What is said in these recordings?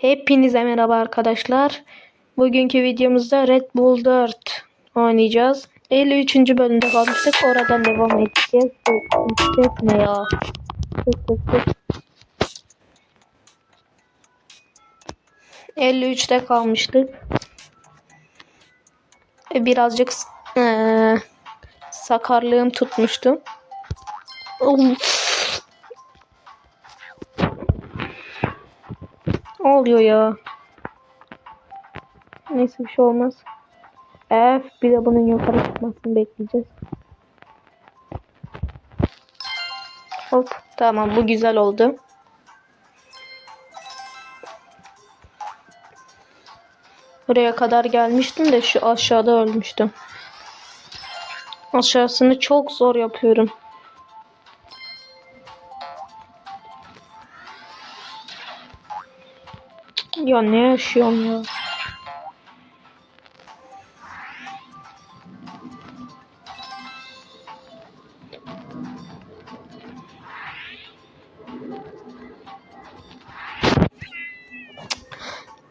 Hepinize merhaba arkadaşlar. Bugünkü videomuzda Red Bull 4 oynayacağız. 53. bölümde kalmıştık. Oradan devam edeceğiz. Ses ne ya? Ses ses ses. 53'te kalmıştık. E, Birazcık eee, sakarlığım tutmuştu. Of. Oluyor ya? Neyse bir şey olmaz. F bir de bunun yukarı çıkmasını bekleyeceğiz. Hop tamam bu güzel oldu. Buraya kadar gelmiştim de şu aşağıda ölmüştüm. Aşağısını çok zor yapıyorum. Ya ne yaşıyorum ya?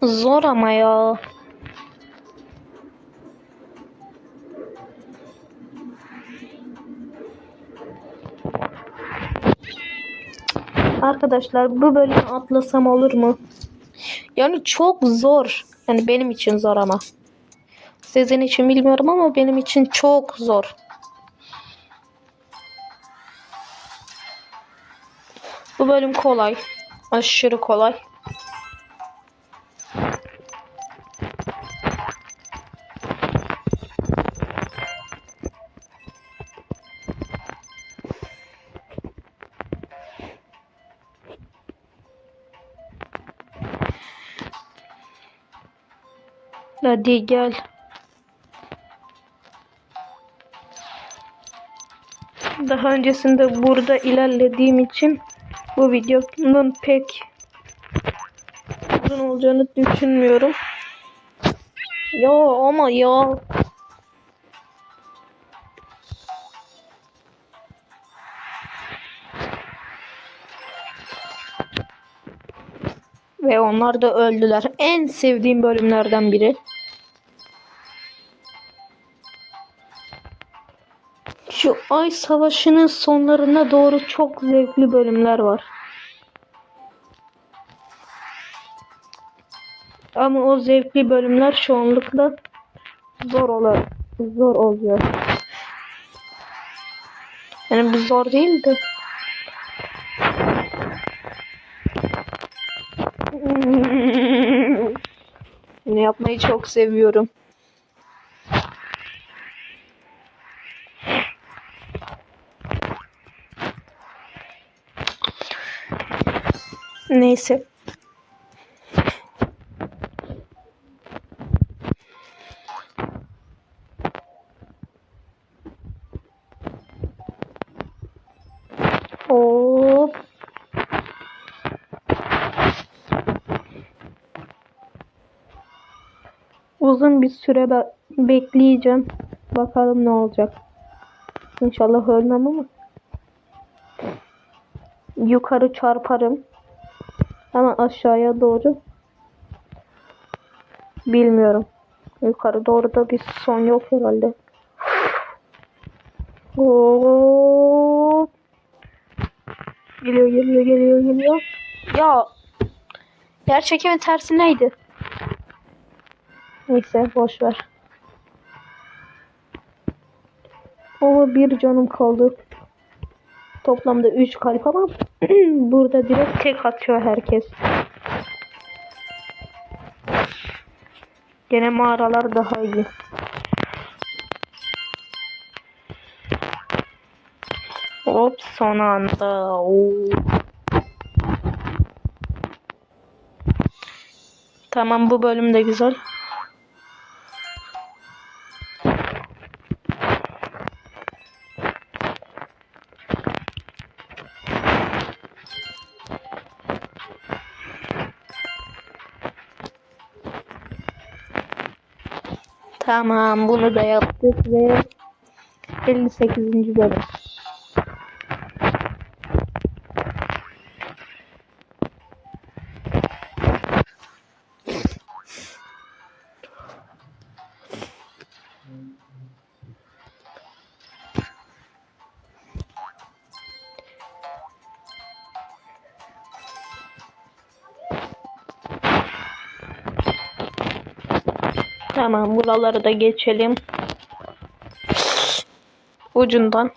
Zor ama ya. Arkadaşlar bu bölümü atlasam olur mu? Yani çok zor. Yani benim için zor ama. Sizin için bilmiyorum ama benim için çok zor. Bu bölüm kolay. Aşırı kolay. Hadi gel. Daha öncesinde burada ilerlediğim için bu videonun pek uzun olacağını düşünmüyorum. Ya ama ya. Ve onlar da öldüler. En sevdiğim bölümlerden biri. Ay Savaşı'nın sonlarına doğru çok zevkli bölümler var. Ama o zevkli bölümler çoğunlukla zor oluyor. Zor oluyor. Yani bu zor değil de. Bunu yapmayı çok seviyorum. Neyse. Hop. Uzun bir süre be- bekleyeceğim. Bakalım ne olacak. İnşallah ölmem ama. Yukarı çarparım. Aşağıya doğru. Bilmiyorum. Yukarı doğru da bir son yok herhalde. Hop. Geliyor geliyor geliyor geliyor. Ya. Yer çekimi tersi neydi? Neyse boş ver. Ama bir canım kaldı. Toplamda 3 kalp ama burada direkt tek atıyor herkes. Gene mağaralar daha iyi. Hop son anda. Oo. Tamam bu bölüm de güzel. Tamam bunu da yaptık ve 58. bölüm. Tamam buraları da geçelim. Ucundan.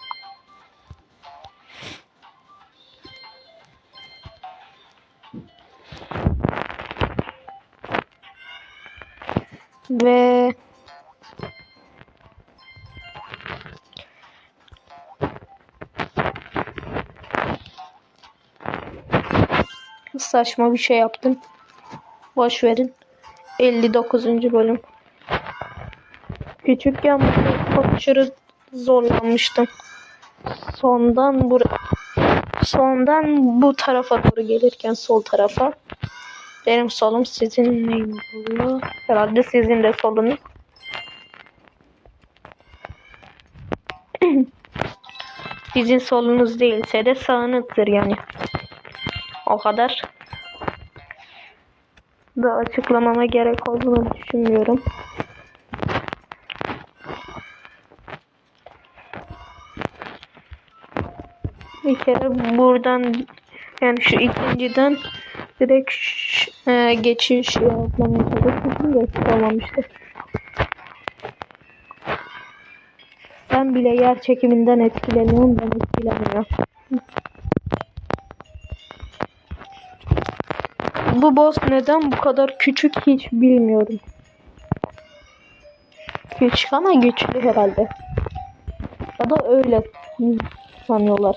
Ve saçma bir şey yaptım. Boş verin. 59. bölüm. Küçükken bu aşırı zorlanmıştım. Sondan bur sondan bu tarafa doğru gelirken sol tarafa benim solum sizin neyiniz oluyor? Herhalde sizin de solunuz. Sizin solunuz değilse de sağınızdır yani. O kadar da açıklamama gerek olduğunu düşünmüyorum. Bir kere buradan yani şu ikinciden direkt e, geçiş olmamıştı. Ben bile yer çekiminden etkileniyorum ben etkileniyorum. Bu boss neden bu kadar küçük hiç bilmiyorum. Küçük ama güçlü herhalde. Ya da öyle sanıyorlar.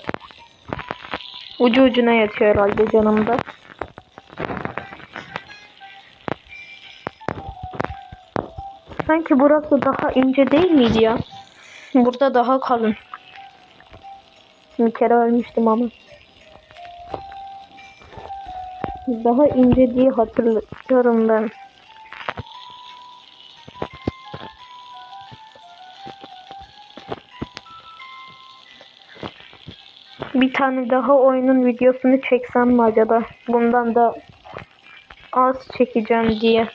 Ucu ucuna yatıyor herhalde canımda. Sanki burası daha ince değil miydi ya? Burada daha kalın. Bir kere ölmüştüm ama. Daha ince diye hatırlıyorum ben. Tane daha oyunun videosunu çeksem mi acaba? Bundan da az çekeceğim diye.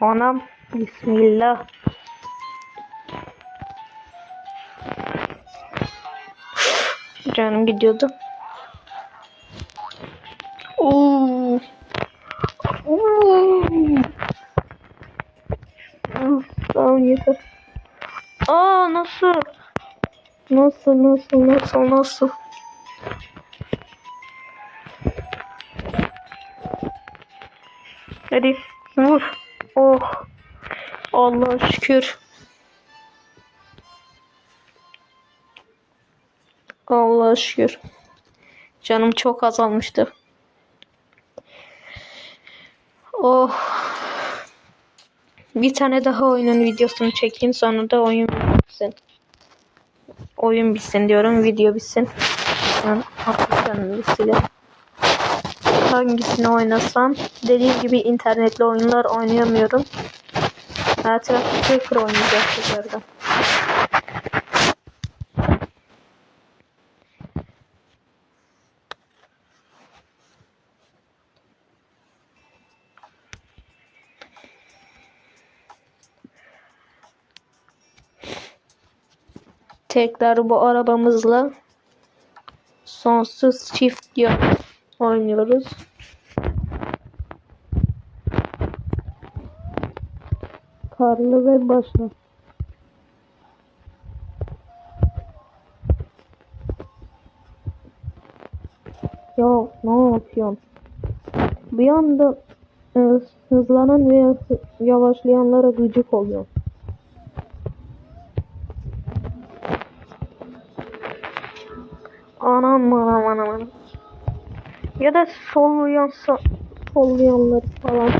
Anam Bismillah. Canım gidiyordu. Oo. Oo. Tamam yeter. Aa nasıl? Nasıl nasıl nasıl nasıl? Hadi vur. Oh. Allah şükür. Allah şükür. Canım çok azalmıştı. Oh. Bir tane daha oyunun videosunu çekeyim sonra da oyun bitsin. Oyun bitsin diyorum, video bitsin. Silelim. Hangisini oynasam? Dediğim gibi internetli oyunlar oynayamıyorum. Etrafı tekrar oynayacağız tekrardan. Tekrar bu arabamızla sonsuz çift oynuyoruz. Karlı ve başlı. Ya ne yapıyorsun? Bir anda e, hızlanan hı- yavaşlayanlara gıcık oluyor. Anam anam anam. Ya da sollayan so- sollayanlar falan.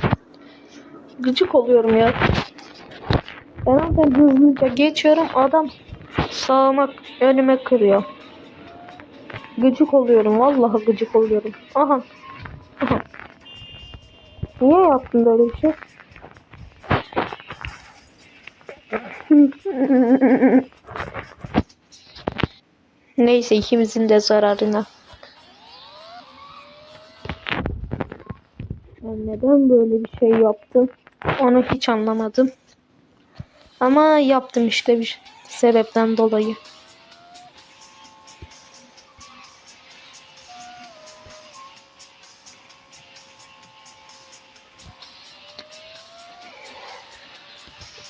Gıcık oluyorum ya. Ben oradan hızlıca geçiyorum adam sağıma önüme kırıyor. Gıcık oluyorum vallahi gıcık oluyorum. Aha. Aha. Niye yaptın böyle bir şey? Neyse ikimizin de zararına. Ben neden böyle bir şey yaptım? Onu hiç anlamadım. Ama yaptım işte bir sebepten dolayı.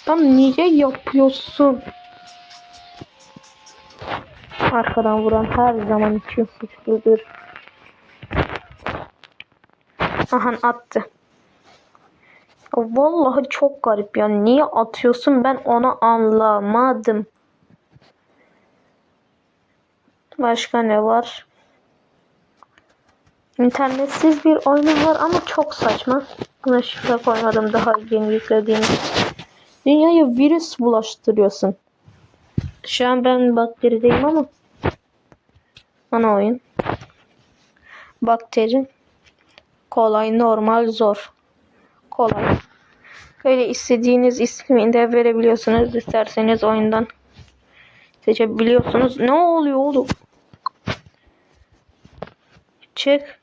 Tam niye yapıyorsun? Arkadan vuran her zaman için suçludur. Aha attı. Vallahi çok garip ya. Niye atıyorsun ben onu anlamadım. Başka ne var? İnternetsiz bir oyunum var ama çok saçma. Buna şifre koymadım daha yeni yüklediğim. Dünyaya virüs bulaştırıyorsun. Şu an ben bakterideyim ama. Ana oyun. Bakteri. Kolay, normal, zor. Kolay. Böyle istediğiniz ismini de verebiliyorsunuz. İsterseniz oyundan seçebiliyorsunuz. Ne oluyor oğlum? Çık.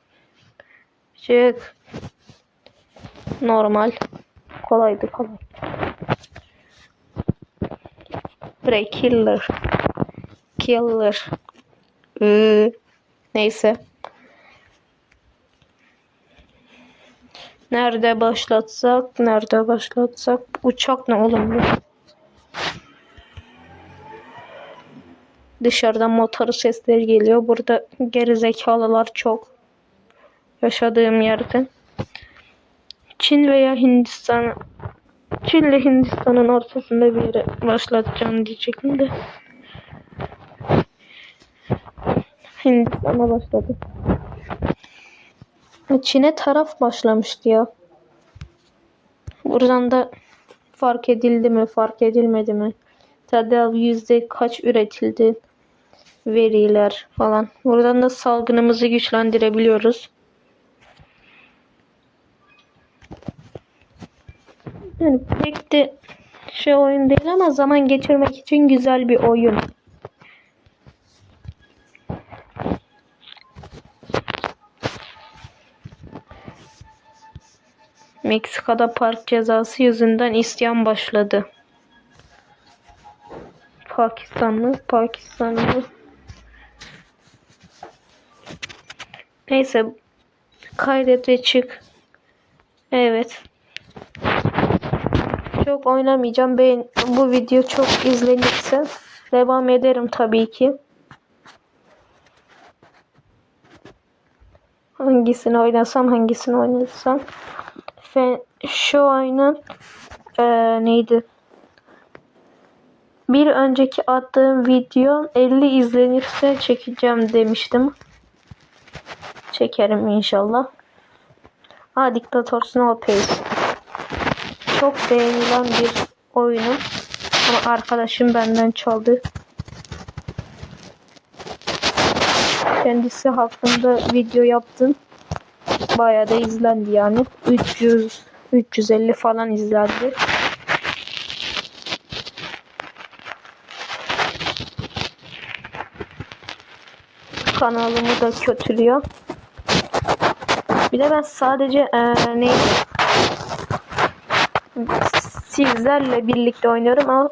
Çık. Normal. Kolaydı kolay. Prey killer. Killer. Ee, neyse. Nerede başlatsak? Nerede başlatsak? Uçak ne oğlum bu? Dışarıdan motor sesleri geliyor. Burada geri zekalılar çok. Yaşadığım yerde. Çin veya Hindistan Çin ile Hindistan'ın ortasında bir yere başlatacağım diyecektim de. Hindistan'a başladı. Çin'e taraf başlamıştı ya. Buradan da fark edildi mi, fark edilmedi mi? Tedavi yüzde kaç üretildi? Veriler falan. Buradan da salgınımızı güçlendirebiliyoruz. Yani pek de şey oyun değil ama zaman geçirmek için güzel bir oyun. Meksika'da park cezası yüzünden isyan başladı. Pakistanlı, Pakistanlı. Neyse kaydet ve çık. Evet. Çok oynamayacağım. Ben bu video çok izlenirse devam ederim tabii ki. Hangisini oynasam, hangisini oynasam. Ve şu oyunun e, neydi? Bir önceki attığım video 50 izlenirse çekeceğim demiştim. Çekerim inşallah. Ha Diktatör Snow Pace. Çok beğenilen bir oyunum. Ama arkadaşım benden çaldı. Kendisi hakkında video yaptım. Bayağı da izlendi yani. 300 350 falan izlendi. Kanalımı da kötülüyor. Bir de ben sadece e, ne sizlerle birlikte oynuyorum ama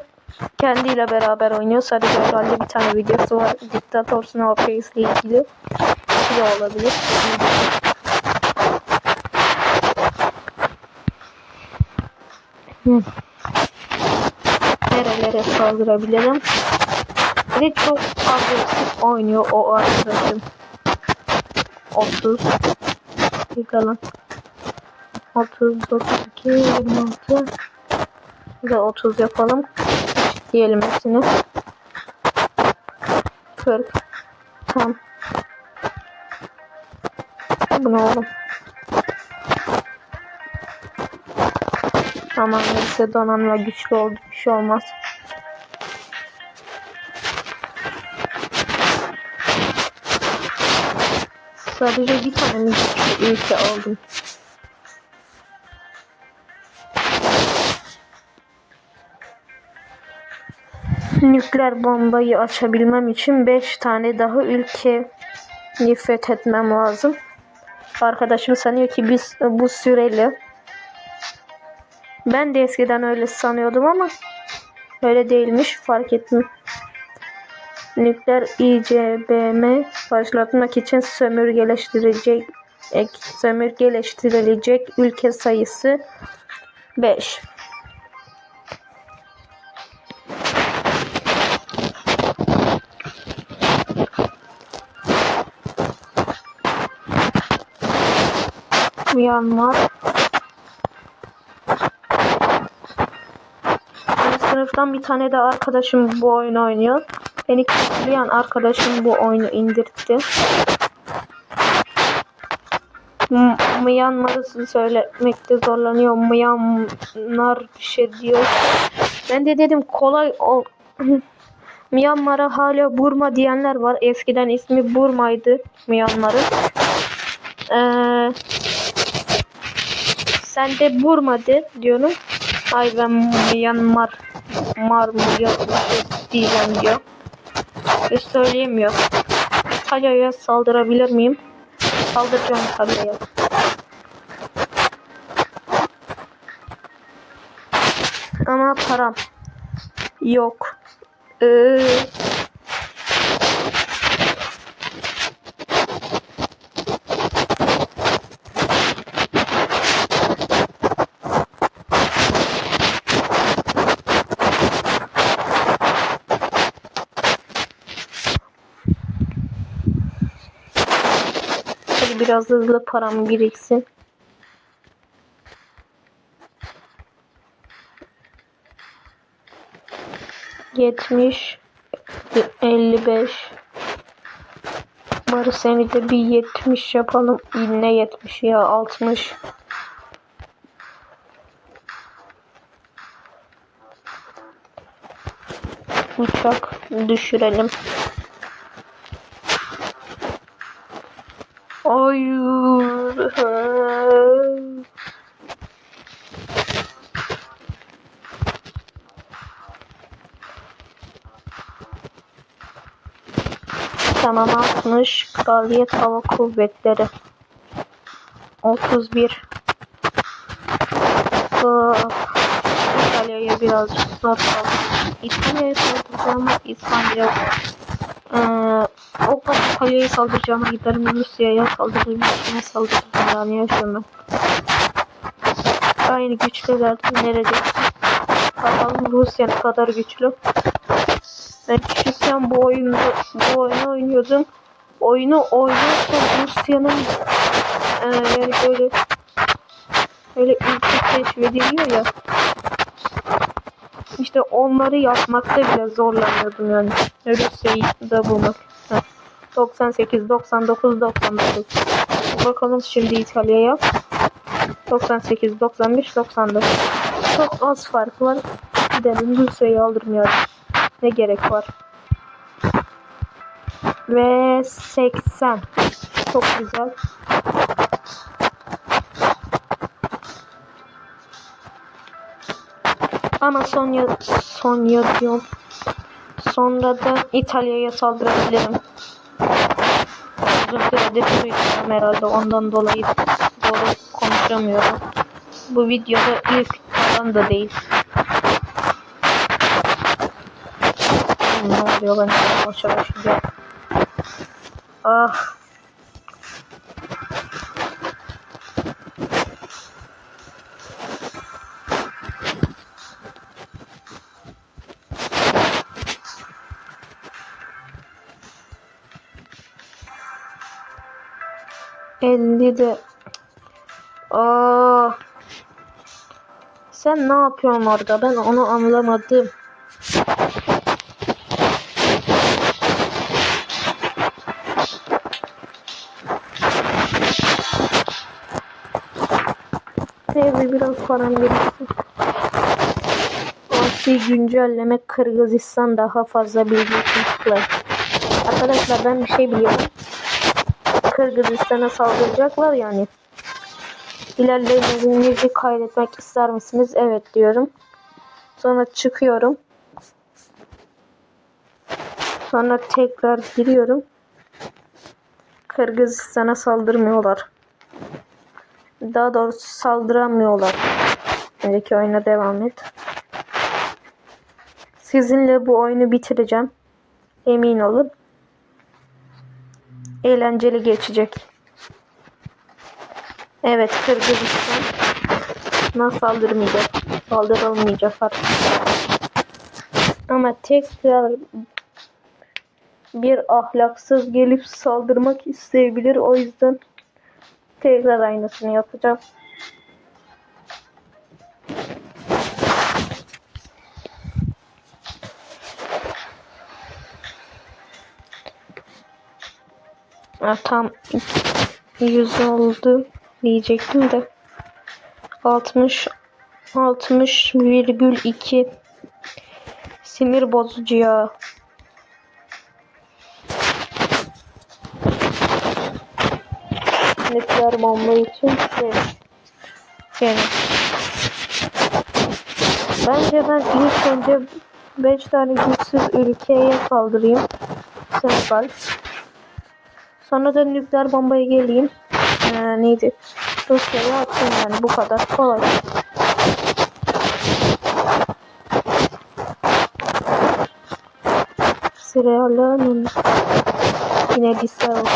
kendiyle beraber oynuyor. Sadece herhalde bir tane videosu var. Diktatör Snow Pace ile ilgili. Da olabilir. Hı. Nerelere saldırabilirim? De çok agresif oynuyor o arkadaşım. 30 dakika lan. 30, 32, 26 bir de 30 yapalım. Diyelim hepsini. 40 Tamam. Bu ne? Aman neyse donanma güçlü oldu. Bir şey olmaz. Sadece bir tane ülke aldım. Nükleer bombayı açabilmem için 5 tane daha ülke fethetmem lazım. Arkadaşım sanıyor ki biz bu süreli Ben de eskiden öyle sanıyordum ama öyle değilmiş fark ettim. Nükleer İCBM başlatmak için sömürgeleştirecek ek, sömürgeleştirilecek ülke sayısı 5. Myanmar. Sınıftan bir tane de arkadaşım bu oyunu oynuyor. Beni kötüleyen arkadaşım bu oyunu indirtti. Myanmar'ı söylemekte zorlanıyor. Myanmar bir şey diyor. Ben de dedim kolay ol. Myanmar'a hala Burma diyenler var. Eskiden ismi Burma'ydı Myanmar'ın. Ee, sen de Burma de diyorum. Ay ben Myanmar Mar mı yok bir şey diyeceğim diyor. Hiç söyleyemiyor. İtalya'ya saldırabilir miyim? Saldıracağım İtalya'ya. Ama param yok. Ee, biraz hızlı param biriksin. Yetmiş, elli beş. Bari seni de bir yetmiş yapalım. Ne yetmiş ya altmış. Uçak düşürelim. Hayır. Tamam 60 Kraliyet Hava Kuvvetleri 31 Ah, İtalya'ya birazcık zor kaldı. İtalya'ya saldıracağım İspanya ee, o kadar İtalya'ya saldıracağıma giderim Rusya'ya saldırırım Rusya'ya saldırırım yani yaşıyorum ben. Aynı güçlüler nerede? Bakalım Rusya ne kadar güçlü. Ben küçükken bu oyunu bu oyunu oynuyordum. Oyunu oynarken Rusya'nın e, yani böyle böyle ülke keşfediliyor ya. İşte onları yapmakta bile zorlanıyordum yani. Rusya'yı da bulmak. Heh. 98, 99, 99. Bakalım şimdi İtalya'ya. 98, 95, 99. Çok az fark var. Gidelim Rusya'yı aldırmayalım. Ne gerek var? Ve 80. Çok güzel. Ama Sonya Sonya diyorum. Sonra da İtalya'ya saldırabilirim. Uzun süredir su içiyorum herhalde ondan dolayı doğru konuşamıyorum. Bu videoda ilk falan da değil. Ne oluyor ben yavaş yavaş. Ah. Elli de. Aa. Sen ne yapıyorsun orada? Ben onu anlamadım. Neyse biraz param biriksin. Asi güncelleme Kırgızistan daha fazla bilgi. Arkadaşlar ben bir şey biliyorum. Kırgızistan'a saldıracaklar yani. İlerlemenizi kaydetmek ister misiniz? Evet diyorum. Sonra çıkıyorum. Sonra tekrar giriyorum. Kırgızistan'a saldırmıyorlar. Daha doğrusu saldıramıyorlar. Önceki oyuna devam et. Sizinle bu oyunu bitireceğim. Emin olun. Eğlenceli geçecek. Evet Kırgızistan. Nasıl saldırmayacak? Saldırılmayacak artık. Ama tekrar bir ahlaksız gelip saldırmak isteyebilir. O yüzden tekrar aynısını yapacağım. Tam 100 oldu diyecektim de 60 60,2 sinir bozucu ya. Nükleer bomba için şey. Yani. Bence ben ilk önce 5 tane güçsüz ülkeye saldırayım. Senegal. Sonra da nükleer bombaya geleyim. Ee, neydi? Rusya'ya atayım yani bu kadar kolay. Sırayla yine lise olsun.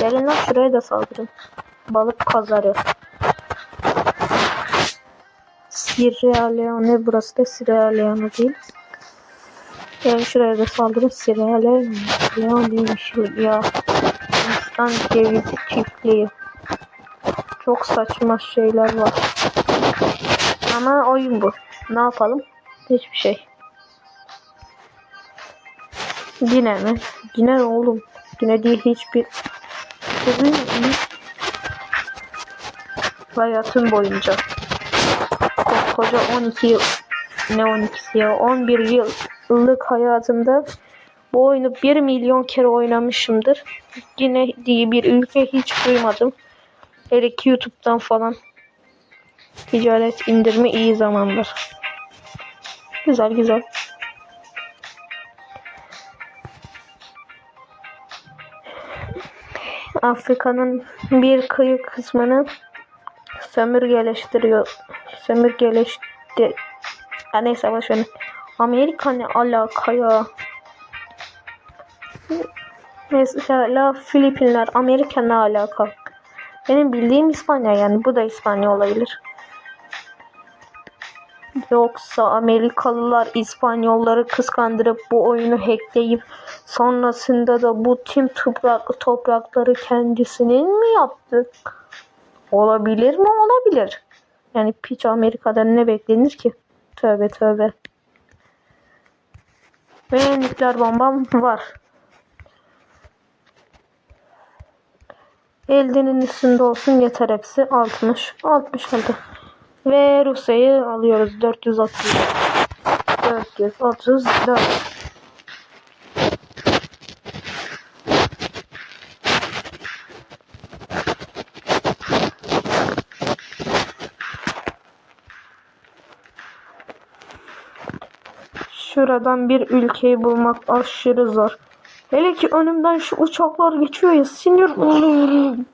Gelin lan şuraya da saldırın. Balık kazarı. Sierra Leone burası da Sierra Leone değil. Yani şuraya da saldırın Sierra Leone. Leone'ymiş ya. Hindistan cevizi çiftliği. Çok saçma şeyler var. Ama oyun bu. Ne yapalım? Hiçbir şey. Yine mi? Yine oğlum. Yine değil hiçbir. Bugün hayatım boyunca koskoca 12 yıl ne 12'si ya 11 yıllık hayatımda bu oyunu 1 milyon kere oynamışımdır. Yine diye bir ülke hiç duymadım. Hele ki YouTube'dan falan ticaret indirme iyi zamanlar. Güzel güzel. Afrika'nın bir kıyı kısmını sömürgeleştiriyor. Sömürgeleştir... Ya neyse boşverin. Amerika ne alaka ya? Mesela Filipinler, Amerika ne alaka? Benim bildiğim İspanya yani bu da İspanya olabilir. Yoksa Amerikalılar İspanyolları kıskandırıp bu oyunu hackleyip sonrasında da bu tüm toprak, toprakları kendisinin mi yaptı? Olabilir mi? Olabilir. Yani piç Amerika'dan ne beklenir ki? Tövbe tövbe. Ve nükleer bombam var. Eldenin üstünde olsun yeter hepsi. 60. 60 oldu. Ve Rusya'yı alıyoruz. 430. 434. Şuradan bir ülkeyi bulmak aşırı zor. Hele ki önümden şu uçaklar geçiyor ya sinir oluyorum.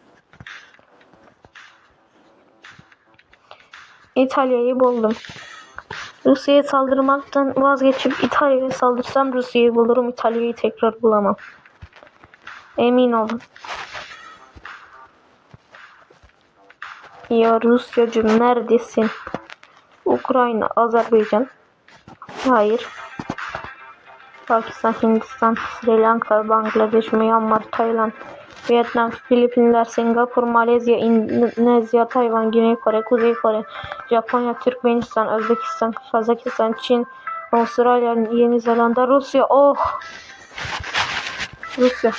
İtalya'yı buldum. Rusya'ya saldırmaktan vazgeçip İtalya'ya saldırsam Rusya'yı bulurum. İtalya'yı tekrar bulamam. Emin olun. Ya Rusyacım neredesin? Ukrayna, Azerbaycan. Hayır. Pakistan, Hindistan, Sri Lanka, Bangladeş, Myanmar, Tayland, Vietnam, Filipinler, Singapur, Malezya, Endonezya, Tayvan, Güney Kore, Kuzey Kore, Japonya, Türkmenistan, Özbekistan, Kazakistan, Çin, Avustralya, Yeni Zelanda, Rusya. Oh! Rusya.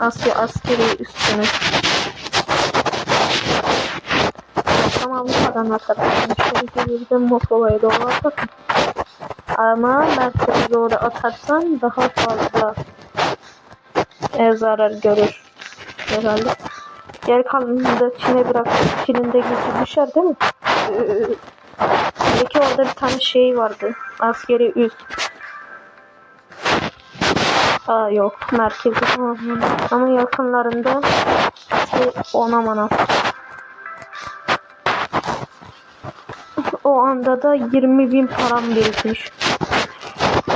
Asya askeri üstünü. Tamam bu kadar arkadaşlar. Şöyle bir de Moskova'ya doğru atalım. Ama merkeze doğru atarsan daha fazla e, zarar görür herhalde. Geri kalanını da Çin'e bırak. Çin'in de gücü düşer değil mi? Peki orada bir tane şey vardı. Askeri üs. Aa yok. Merkezi. Ama yakınlarında şey, ona mana. O anda da 20 bin param birikmiş.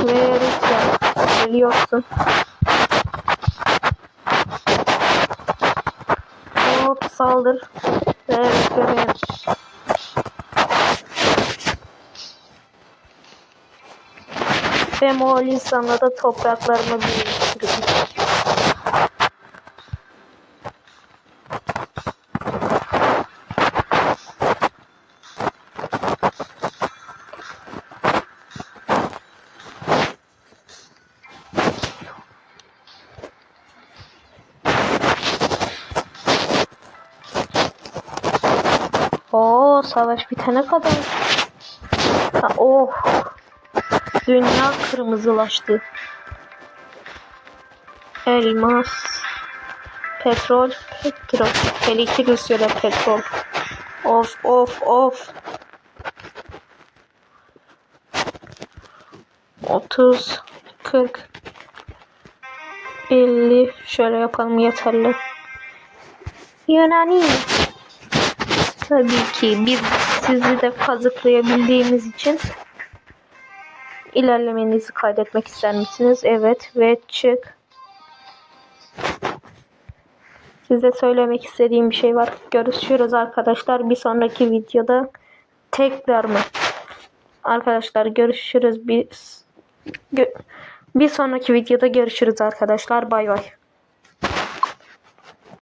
Rusya biliyorsun. Hop saldır. Ve Rusya benim. Ve Moğolistan'da da topraklarımı biriktirdim. Savaş bitene kadar. Ha, oh. Dünya kırmızılaştı. Elmas. Petrol. Petrol. Elektrik Rusya'da petrol. Of of of. 30 40 50 şöyle yapalım yeterli. Yunani. Tabii ki biz sizi de kazıklayabildiğimiz için ilerlemenizi kaydetmek ister misiniz? Evet ve çık. Size söylemek istediğim bir şey var. Görüşürüz arkadaşlar. Bir sonraki videoda tekrar mı? Arkadaşlar görüşürüz. Bir, bir sonraki videoda görüşürüz arkadaşlar. Bay bay.